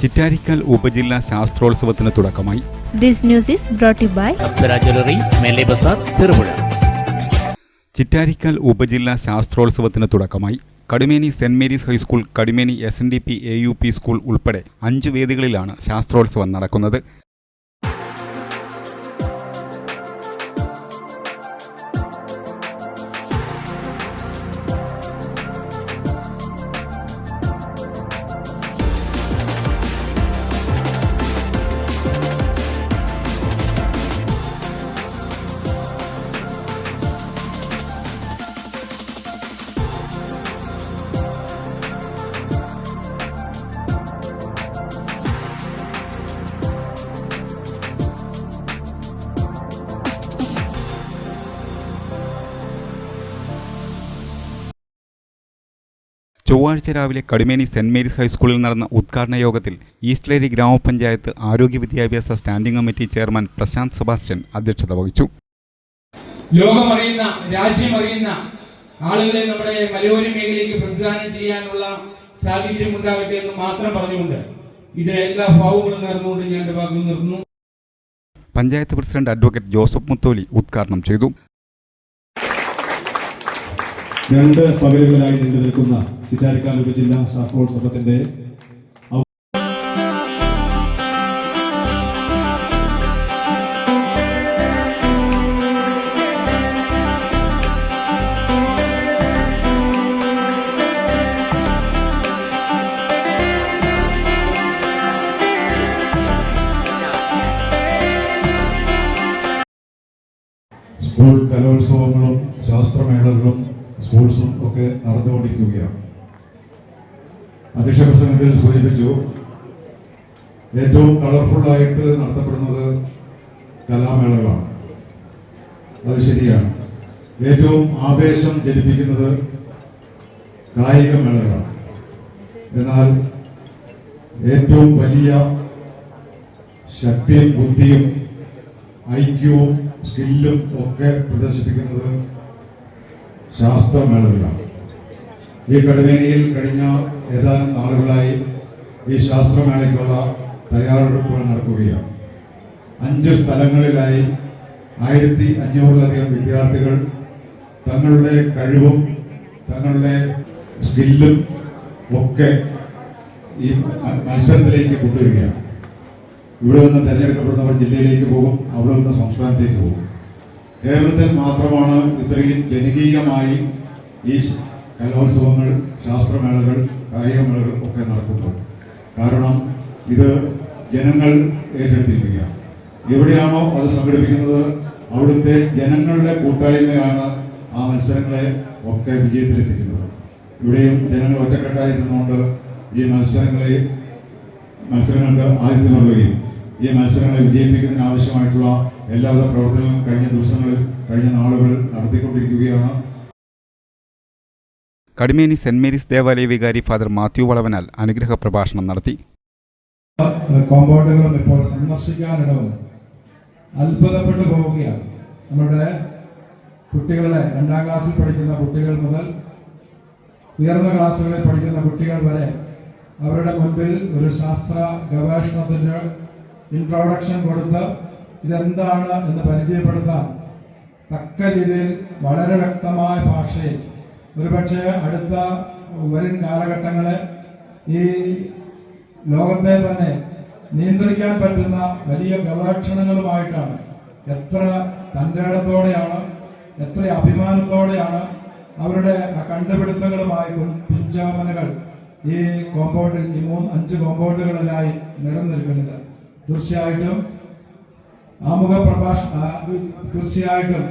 ചിറ്റാരിക്കാൽ ഉപജില്ലാ ശാസ്ത്രോത്സവത്തിന് തുടക്കമായി. This news is brought to you by Apsara jewellery Mele Bazar Cherupuzha. Chittarikkal ഉപജില്ലാ ശാസ്ത്രോത്സവത്തിന് തുടക്കമായി. Kadumeni saint Mary's high school Kadumeni S N D P A U P school ഉൾപ്പെടെ അഞ്ച് വേദികളിലാണ് ശാസ്ത്രോത്സവം നടക്കുന്നത്. ചൊവ്വാഴ്ച രാവിലെ കടുമേനി സെന്റ് മേരീസ് ഹൈസ്കൂളിൽ നടന്ന ഉദ്ഘാടന യോഗത്തിൽ ഈസ്റ്റ്ലേരി ഗ്രാമപഞ്ചായത്ത് ആരോഗ്യ വിദ്യാഭ്യാസ standing committee chairman Prashant Sebastian അധ്യക്ഷത വഹിച്ചു. ലോകമറിയുന്ന രാജ്യമറിയുന്ന ആളുകളെ നമ്മുടെ മലയോര മേഖലയ്ക്ക് പ്രതിദാനം ചെയ്യാനുള്ള സാഹചര്യം ഉണ്ടാകട്ടെ എന്ന് മാത്രം പറഞ്ഞുകൊണ്ട് ഇത് എല്ലാ ഭാവങ്ങളും നേർന്നുകൊണ്ട് ഞാൻ എന്റെ ഭാഗം നിർത്തുന്നു. പഞ്ചായത്ത് പ്രസിഡന്റ് അഡ്വക്കേറ്റ് ജോസഫ് മുത്തോലി ഉദ്ഘാടനം ചെയ്തു. രണ്ട് പകലുകളിലായി നീണ്ടു നിൽക്കുന്ന ചിറ്റാരിക്കാൽ ഉപജില്ലാ ശാസ്ത്രോത്സവത്തിന്റെ സ്കൂൾ കലോത്സവങ്ങളും ശാസ്ത്രമേളകളും സ്പോർട്സും ഒക്കെ നടന്നുകൊണ്ടിരിക്കുകയാണ്. അധ്യക്ഷ പ്രസംഗത്തിൽ സൂചിപ്പിച്ചു ഏറ്റവും കളർഫുള്ളായിട്ട് നടത്തപ്പെടുന്നത് കലാമേളകളാണ്. അത് ശരിയാണ്. ഏറ്റവും ആവേശം ജനിപ്പിക്കുന്നത് കായിക മേളകളാണ്. എന്നാൽ ഏറ്റവും വലിയ ശക്തിയും ബുദ്ധിയും ഐക്യവും സ്കില്ലും ഒക്കെ പ്രദർശിപ്പിക്കുന്നത് ശാസ്ത്രമേളകളാണ് ഈ കടുവേനിയിൽ കഴിഞ്ഞ ഏതാനും നാളുകളായി ഈ ശാസ്ത്രമേളയ്ക്കുള്ള തയ്യാറെടുപ്പുകൾ നടക്കുകയാണ്. അഞ്ച് സ്ഥലങ്ങളിലായി ആയിരത്തി അഞ്ഞൂറിലധികം വിദ്യാർത്ഥികൾ തങ്ങളുടെ കഴിവും തങ്ങളുടെ സ്കില്ലും ഒക്കെ ഈ മത്സരത്തിലേക്ക് കൊണ്ടുവരികയാണ്. ഇവിടെ നിന്ന് തിരഞ്ഞെടുക്കപ്പെടുന്നവർ ജില്ലയിലേക്ക് പോകും അവിടെ നിന്ന് സംസ്ഥാനത്തേക്ക് പോകും. കേരളത്തിൽ മാത്രമാണ് ഇത്രയും ജനകീയമായി ഈ കലോത്സവങ്ങൾ ശാസ്ത്രമേളകൾ കായികമേളകൾ ഒക്കെ നടക്കുന്നത്. കാരണം ഇത് ജനങ്ങൾ ഏറ്റെടുത്തിരിക്കുകയാണ്. എവിടെയാണോ അത് സംഘടിപ്പിക്കുന്നത് അവിടുത്തെ ജനങ്ങളുടെ കൂട്ടായ്മയാണ് ആ മത്സരങ്ങളെ ഒക്കെ വിജയത്തിലെത്തിക്കുന്നത്. ഇവിടെയും ജനങ്ങൾ ഒറ്റക്കെട്ടായി നിന്നുകൊണ്ട് ഈ മത്സരങ്ങളെ മത്സരങ്ങൾക്ക് ആതിഥ്യം നൽകുകയും ഈ മത്സരങ്ങളെ വിജയിപ്പിക്കുന്നതിന് ആവശ്യമായിട്ടുള്ള എല്ലാവിധ പ്രവർത്തനങ്ങളും കഴിഞ്ഞ ദിവസങ്ങളിൽ കഴിഞ്ഞ നാളുകളിൽ നടത്തിക്കൊണ്ടിരിക്കുകയാണ്. കടുമേനി സെന്റ് മേരീസ് ദേവാലയ വികാരി ഫാദർ മാത്യു വളവനാൽ അനുഗ്രഹ പ്രഭാഷണം നടത്തി. കോമ്പൗണ്ടുകളും ഇപ്പോൾ സന്ദർശിക്കാനിടവും അത്ഭുതപ്പെട്ടു പോവുകയാണ്. നമ്മുടെ കുട്ടികളെ രണ്ടാം ക്ലാസ്സിൽ പഠിക്കുന്ന കുട്ടികൾ മുതൽ ഉയർന്ന ക്ലാസ്സുകളിൽ പഠിക്കുന്ന കുട്ടികൾ വരെ അവരുടെ മുൻപിൽ ഒരു ശാസ്ത്ര ഗവേഷണത്തിന്റെ ഇൻട്രോഡക്ഷൻ കൊടുത്ത് ഇതെന്താണ് എന്ന് പരിചയപ്പെടുത്താൻ തക്ക രീതിയിൽ വളരെ വ്യക്തമായ ഭാഷയിൽ. ഒരുപക്ഷെ അടുത്ത വരും കാലഘട്ടങ്ങളെ ഈ ലോകത്തെ തന്നെ നിയന്ത്രിക്കാൻ പറ്റുന്ന വലിയ ഗവേഷണങ്ങളുമായിട്ടാണ് എത്ര തന്റെ ഇടത്തോടെയാണ് എത്ര അഭിമാനത്തോടെയാണ് അവരുടെ കണ്ടുപിടുത്തങ്ങളുമായി പിഞ്ചാമനകൾ ഈ കോമ്പൗണ്ടിൽ ഈ മൂന്ന് അഞ്ച് കോമ്പൗണ്ടുകളിലായി നിലനിൽക്കുന്നത്. തീർച്ചയായിട്ടും ആമുഖ പ്രഭാഷ ആ, തീർച്ചയായിട്ടും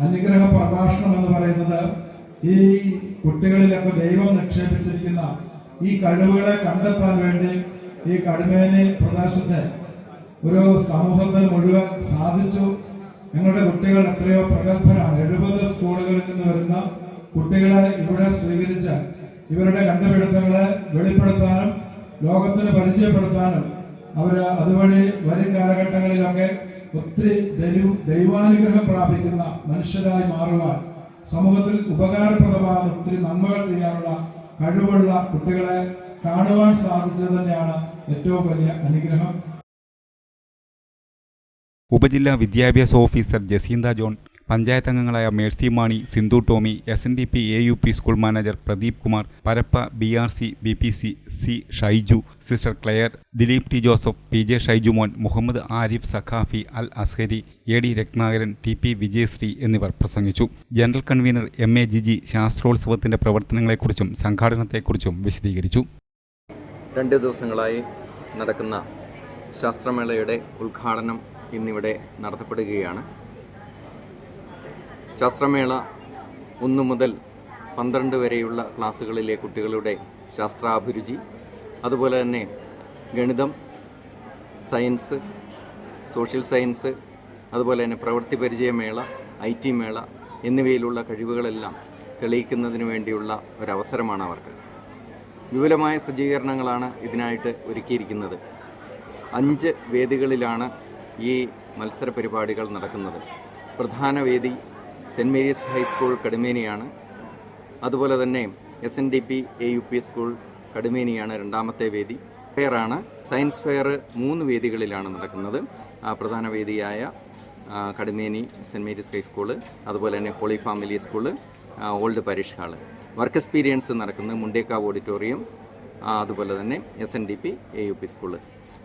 അനുഗ്രഹ പ്രഭാഷണം എന്ന് പറയുന്നത് ഈ കുട്ടികളിലൊക്കെ ദൈവം നിക്ഷേപിച്ചിരിക്കുന്ന ഈ കഴിവുകളെ കണ്ടെത്താൻ വേണ്ടി ഈ കടുമേനി പ്രദേശത്തെ ഒരു സമൂഹത്തിന് മുഴുവൻ സാധിച്ചു. ഞങ്ങളുടെ കുട്ടികൾ എത്രയോ പ്രഗത്ഭരാണ്. എഴുപത് സ്കൂളുകളിൽ നിന്ന് വരുന്ന കുട്ടികളെ ഇവിടെ സ്വീകരിച്ച് ഇവരുടെ കണ്ടുപിടുത്തങ്ങളെ വെളിപ്പെടുത്താനും ലോകത്തിന് പരിചയപ്പെടുത്താനും അവർ അതുവഴി വരും കാലഘട്ടങ്ങളിലൊക്കെ ഒത്തിരി ദൈവ ദൈവാനുഗ്രഹം പ്രാപിക്കുന്ന മനുഷ്യരായി മാറുവാൻ സമൂഹത്തിൽ ഉപകാരപ്രദമാകുന്ന ഒത്തിരി നന്മകൾ ചെയ്യാനുള്ള കഴിവുള്ള കുട്ടികളെ കാണുവാൻ സാധിച്ചത് തന്നെയാണ് ഏറ്റവും വലിയ അനുഗ്രഹം. ഉപജില്ലാ വിദ്യാഭ്യാസ ഓഫീസർ ജസീന്ത ജോൺ പഞ്ചായത്ത് അംഗങ്ങളായ Mercy Mani Sindhu Tomy S N D P A U P school manager Pradeep Kumar Parappa B R C B P C C Shaiju sister Claire Dileep T Joseph P J Shaijumon Muhammad Arif Sakhafi Al Azhari A D Ratnakaran T P Vijayasree എന്നിവർ പ്രസംഗിച്ചു. General convener M A Jiji ശാസ്ത്രോത്സവത്തിന്റെ പ്രവർത്തനങ്ങളെക്കുറിച്ചും സംഘാടനത്തെക്കുറിച്ചും വിശദീകരിച്ചു. രണ്ട് ദിവസങ്ങളായി നടക്കുന്ന ശാസ്ത്രമേളയുടെ ഉദ്ഘാടനം ഇന്നിവിടെ നടത്തപ്പെടുകയാണ്. ശാസ്ത്രമേള ഒന്ന് മുതൽ പന്ത്രണ്ട് വരെയുള്ള ക്ലാസ്സുകളിലെ കുട്ടികളുടെ ശാസ്ത്രാഭിരുചി അതുപോലെ തന്നെ ഗണിതം സയൻസ് സോഷ്യൽ സയൻസ് അതുപോലെ തന്നെ പ്രവൃത്തി പരിചയമേള ഐ ടി മേള എന്നിവയിലുള്ള കഴിവുകളെല്ലാം തെളിയിക്കുന്നതിന് വേണ്ടിയുള്ള ഒരവസരമാണ് അവർക്ക്. വിപുലമായ സജ്ജീകരണങ്ങളാണ് ഇതിനായിട്ട് ഒരുക്കിയിരിക്കുന്നത്. അഞ്ച് വേദികളിലാണ് ഈ മത്സര പരിപാടികൾ നടക്കുന്നത്. പ്രധാന വേദി സെന്റ് മേരീസ് ഹൈസ്കൂൾ കടുമേനിയാണ്. അതുപോലെ തന്നെ S N D P A U P school കടുമേനിയാണ് രണ്ടാമത്തെ വേദി. ഫെയറാണ് സയൻസ് ഫെയർ മൂന്ന് വേദികളിലാണ് നടക്കുന്നത്. പ്രധാന വേദിയായ കടുമേനി സെന്റ് മേരീസ് ഹൈസ്കൂൾ അതുപോലെ തന്നെ ഹോളി ഫാമിലി സ്കൂൾ ഓൾഡ് പരീക്ഷ ഹാൾ. വർക്ക് എക്സ്പീരിയൻസ് നടക്കുന്നത് മുണ്ടേക്കാവ് ഓഡിറ്റോറിയം അതുപോലെ തന്നെ S N D P A U P school.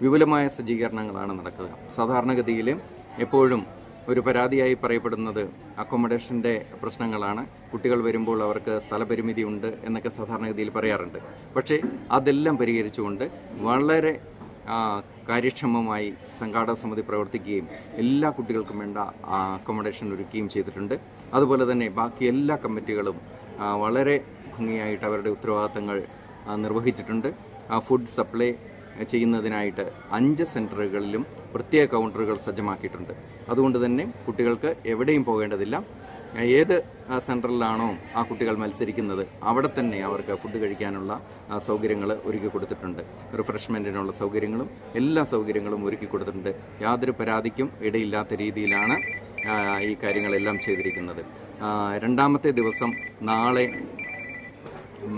വിപുലമായ സജ്ജീകരണങ്ങളാണ് നടക്കുക. സാധാരണഗതിയിൽ എപ്പോഴും ഒരു പരാതിയായി പറയപ്പെടുന്നത് അക്കോമഡേഷന്റെ പ്രശ്നങ്ങളാണ്. കുട്ടികൾ വരുമ്പോൾ അവർക്ക് സ്ഥലപരിമിതി ഉണ്ട് എന്നൊക്കെ സാധാരണഗതിയിൽ പറയാറുണ്ട്. പക്ഷേ അതെല്ലാം പരിഹരിച്ചുകൊണ്ട് വളരെ കാര്യക്ഷമമായി സംഘാടക സമിതി പ്രവർത്തിക്കുകയും എല്ലാ കുട്ടികൾക്കും വേണ്ട അക്കോമഡേഷൻ ഒരുക്കുകയും ചെയ്തിട്ടുണ്ട്. അതുപോലെ തന്നെ ബാക്കി എല്ലാ കമ്മിറ്റികളും വളരെ ഭംഗിയായിട്ട് അവരുടെ ഉത്തരവാദിത്തങ്ങൾ നിർവഹിച്ചിട്ടുണ്ട്. ഫുഡ് സപ്ലൈ ചെയ്യുന്നതിനായിട്ട് അഞ്ച് സെന്ററുകളിലും പ്രത്യേക കൗണ്ടറുകൾ സജ്ജമാക്കിയിട്ടുണ്ട്. അതുകൊണ്ട് തന്നെ കുട്ടികൾക്ക് എവിടെയും പോകേണ്ടതില്ല. ഏത് സെന്ററിലാണോ ആ കുട്ടികൾ മത്സരിക്കുന്നത് അവിടെ തന്നെ അവർക്ക് ഫുഡ് കഴിക്കാനുള്ള സൗകര്യങ്ങൾ ഒരുക്കി കൊടുത്തിട്ടുണ്ട്. റിഫ്രഷ്മെന്റിനുള്ള സൗകര്യങ്ങളും എല്ലാ സൗകര്യങ്ങളും ഒരുക്കി കൊടുത്തിട്ടുണ്ട്. യാതൊരു പരാതിക്കും ഇടയില്ലാത്ത രീതിയിലാണ് ഈ കാര്യങ്ങളെല്ലാം ചെയ്തിരിക്കുന്നത്. രണ്ടാമത്തെ ദിവസം നാളെ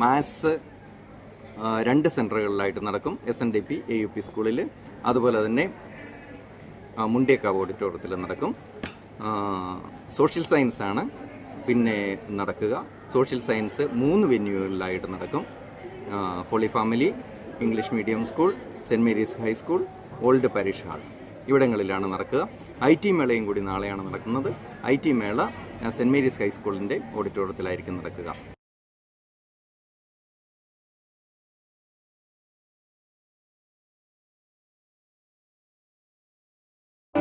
മാത്സ് രണ്ട് സെന്ററുകളിലായിട്ട് നടക്കും. S N D P A U P സ്കൂളിൽ അതുപോലെ തന്നെ മുണ്ടിയക്കാവ് ഓഡിറ്റോറിയത്തിൽ നടക്കും. സോഷ്യൽ സയൻസ് ആണ്. പിന്നെ നടക്കുക. സോഷ്യൽ സയൻസ് മൂന്ന് വെന്യൂകളിലായിട്ട് നടക്കും. Holy family English medium school saint Mary's high school old parish hall. ഇവിടങ്ങളിലാണ് നടക്കുക. ഐ ടി മേളയും കൂടി നാളെയാണ് നടക്കുന്നത്. ഐ ടി മേള സെന്റ് മേരീസ് ഹൈസ്കൂളിന്റെ ഓഡിറ്റോറിയത്തിലായിരിക്കും നടക്കുക.